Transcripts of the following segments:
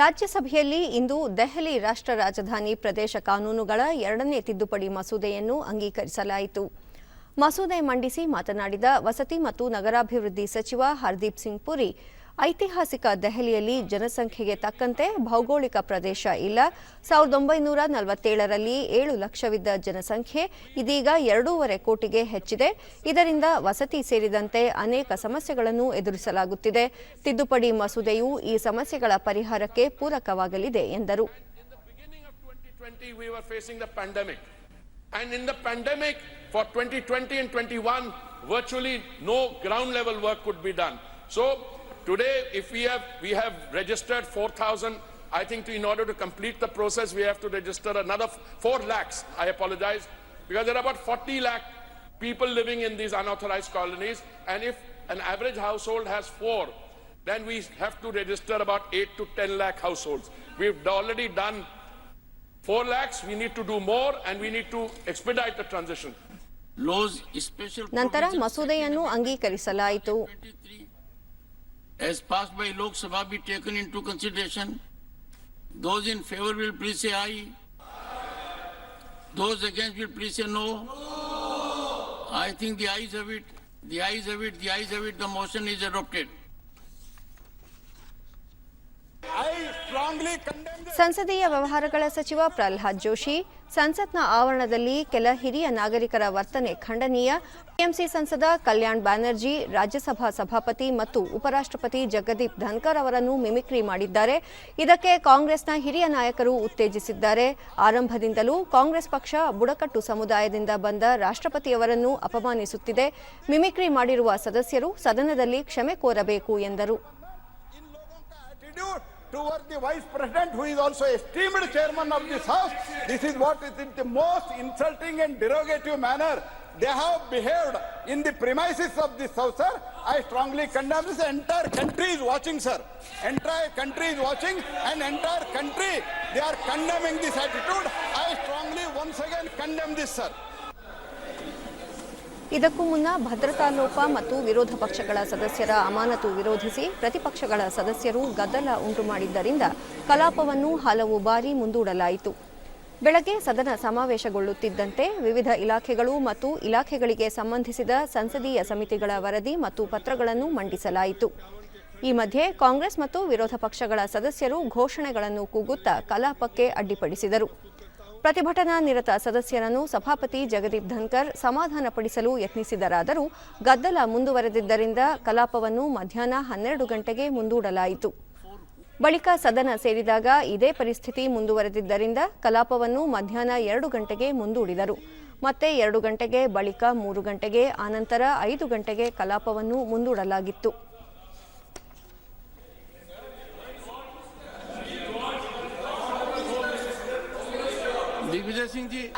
ರಾಜ್ಯಸಭೆಯಲ್ಲಿ ಇಂದು ದೆಹಲಿ ರಾಷ್ಟ್ರ ರಾಜಧಾನಿ ಪ್ರದೇಶ ಕಾನೂನುಗಳ ಎರಡನೇ ತಿದ್ದುಪಡಿ ಮಸೂದೆಯನ್ನು ಅಂಗೀಕರಿಸಲಾಯಿತು. ಮಸೂದೆ ಮಂಡಿಸಿ ಮಾತನಾಡಿದ ವಸತಿ ಮತ್ತು ನಗರಾಭಿವೃದ್ಧಿ ಸಚಿವ ಹರ್ದೀಪ್ ಸಿಂಗ್ ಪುರಿ ಐತಿಹಾಸಿಕ ದೆಹಲಿಯಲ್ಲಿ ಜನಸಂಖ್ಯೆಗೆ ತಕ್ಕಂತೆ ಭೌಗೋಳಿಕ ಪ್ರದೇಶ ಇಲ್ಲ ಸಾವಿರದ ಒಂಬೈನೂರ ನಲವತ್ತೇಳರಲ್ಲಿ ಏಳು ಲಕ್ಷವಿದ್ದ ಜನಸಂಖ್ಯೆ ಇದೀಗ ಎರಡೂವರೆ ಕೋಟಿಗೆ ಹೆಚ್ಚಿದೆ ಇದರಿಂದ ವಸತಿ ಸೇರಿದಂತೆ ಅನೇಕ ಸಮಸ್ಯೆಗಳನ್ನು ಎದುರಿಸಲಾಗುತ್ತಿದೆ ತಿದ್ದುಪಡಿ ಮಸೂದೆಯು ಈ ಸಮಸ್ಯೆಗಳ ಪರಿಹಾರಕ್ಕೆ ಪೂರಕವಾಗಲಿದೆ ಎಂದರು beginning of 2020, we were facing the pandemic. And in the pandemic, for 2020 and 21, virtually no ground level work could be done. So today, if we have, we have registered 4,000, I think in order to complete the process, we have to register another 4 lakhs. I apologize, because there are about 40 lakh people living in these unauthorized colonies. And if an average household has four, then we have to register about 8 to 10 lakh households. We've already done 4 lakhs, we need to do more and we need to expedite the transition. laws special ನಂತರ provisions ಮಸೂದೆಯನ್ನು ಅಂಗೀಕರಿಸಲಾಯಿತು 23 as passed by Lok Sabha be taken into consideration. Those in favor will please say aye. Those against will please say no. I think the ayes have it. The ayes have it. The ayes have it. The motion is adopted. ಸಂಸದೀಯ ವ್ಯವಹಾರಗಳ ಸಚಿವ ಪ್ರಹ್ಲಾದ್ ಜೋಶಿ ಸಂಸತ್ನ ಆವರಣದಲ್ಲಿ ಕೆಲ ಹಿರಿಯ ನಾಗರಿಕರ ವರ್ತನೆ ಖಂಡನೀಯ. ಟಿಎಂಸಿ ಸಂಸದ ಕಲ್ಯಾಣ್ ಬ್ಯಾನರ್ಜಿ ರಾಜ್ಯಸಭಾ ಸಭಾಪತಿ ಮತ್ತು ಉಪರಾಷ್ಟ್ರಪತಿ ಜಗದೀಪ್ ಧನ್ಕರ್ ಅವರನ್ನು ಮಿಮಿಕ್ರಿ ಮಾಡಿದ್ದಾರೆ. ಇದಕ್ಕೆ ಕಾಂಗ್ರೆಸ್ನ ಹಿರಿಯ ನಾಯಕರು ಉತ್ತೇಜಿಸಿದ್ದಾರೆ. ಆರಂಭದಿಂದಲೂ ಕಾಂಗ್ರೆಸ್ ಪಕ್ಷ ಬುಡಕಟ್ಟು ಸಮುದಾಯದಿಂದ ಬಂದ ರಾಷ್ಟ್ರಪತಿಯವರನ್ನು ಅಪಮಾನಿಸುತ್ತಿದೆ. ಮಿಮಿಕ್ರಿ ಮಾಡಿರುವ ಸದಸ್ಯರು ಸದನದಲ್ಲಿ ಕ್ಷಮೆ ಕೋರಬೇಕು ಎಂದರು. towards the Vice President, who is also esteemed chairman of this House. This is what is in the most insulting and derogative manner they have behaved in the premises of this house, sir. I strongly condemn this. Entire country is watching, sir. Entire country is watching, and entire country they are condemning this attitude. I strongly once again condemn this, sir. ಇದಕ್ಕೂ ಮುನ್ನ ಭದ್ರತಾ ಲೋಪ ಮತ್ತು ವಿರೋಧ ಪಕ್ಷಗಳ ಸದಸ್ಯರ ಅಮಾನತು ವಿರೋಧಿಸಿ ಪ್ರತಿಪಕ್ಷಗಳ ಸದಸ್ಯರು ಗದ್ದಲ ಉಂಟು ಮಾಡಿದ್ದರಿಂದ ಕಲಾಪವನ್ನು ಹಲವು ಬಾರಿ ಮುಂದೂಡಲಾಯಿತು. ಬೆಳಗ್ಗೆ ಸದನ ಸಮಾವೇಶಗೊಳ್ಳುತ್ತಿದ್ದಂತೆ ವಿವಿಧ ಇಲಾಖೆಗಳು ಮತ್ತು ಇಲಾಖೆಗಳಿಗೆ ಸಂಬಂಧಿಸಿದ ಸಂಸದೀಯ ಸಮಿತಿಗಳ ವರದಿ ಮತ್ತು ಪತ್ರಗಳನ್ನು ಮಂಡಿಸಲಾಯಿತು. ಈ ಮಧ್ಯೆ ಕಾಂಗ್ರೆಸ್ ಮತ್ತು ವಿರೋಧ ಪಕ್ಷಗಳ ಸದಸ್ಯರು ಘೋಷಣೆಗಳನ್ನು ಕೂಗುತ್ತಾ ಕಲಾಪಕ್ಕೆ ಅಡ್ಡಿಪಡಿಸಿದರು. ಪ್ರತಿಭಟನಾ ನಿರತ ಸದಸ್ಯರನ್ನು ಸಭಾಪತಿ ಜಗದೀಪ್ ಧನ್ಕರ್ ಸಮಾಧಾನಪಡಿಸಲು ಯತ್ನಿಸಿದರಾದರೂ ಗದ್ದಲ ಮುಂದುವರೆದಿದ್ದರಿಂದ ಕಲಾಪವನ್ನು ಮಧ್ಯಾಹ್ನ ಹನ್ನೆರಡು ಗಂಟೆಗೆ ಮುಂದೂಡಲಾಯಿತು. ಬಳಿಕ ಸದನ ಸೇರಿದಾಗ ಇದೇ ಪರಿಸ್ಥಿತಿ ಮುಂದುವರೆದಿದ್ದರಿಂದ ಕಲಾಪವನ್ನು ಮಧ್ಯಾಹ್ನ ಎರಡು ಗಂಟೆಗೆ ಮುಂದೂಡಿದರು. ಮತ್ತೆ ಎರಡು ಗಂಟೆಗೆ, ಬಳಿಕ ಮೂರು ಗಂಟೆಗೆ, ಆನಂತರ ಐದು ಗಂಟೆಗೆ ಕಲಾಪವನ್ನು ಮುಂದೂಡಲಾಗಿತ್ತು. Wie wieder sind die?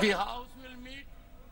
Wir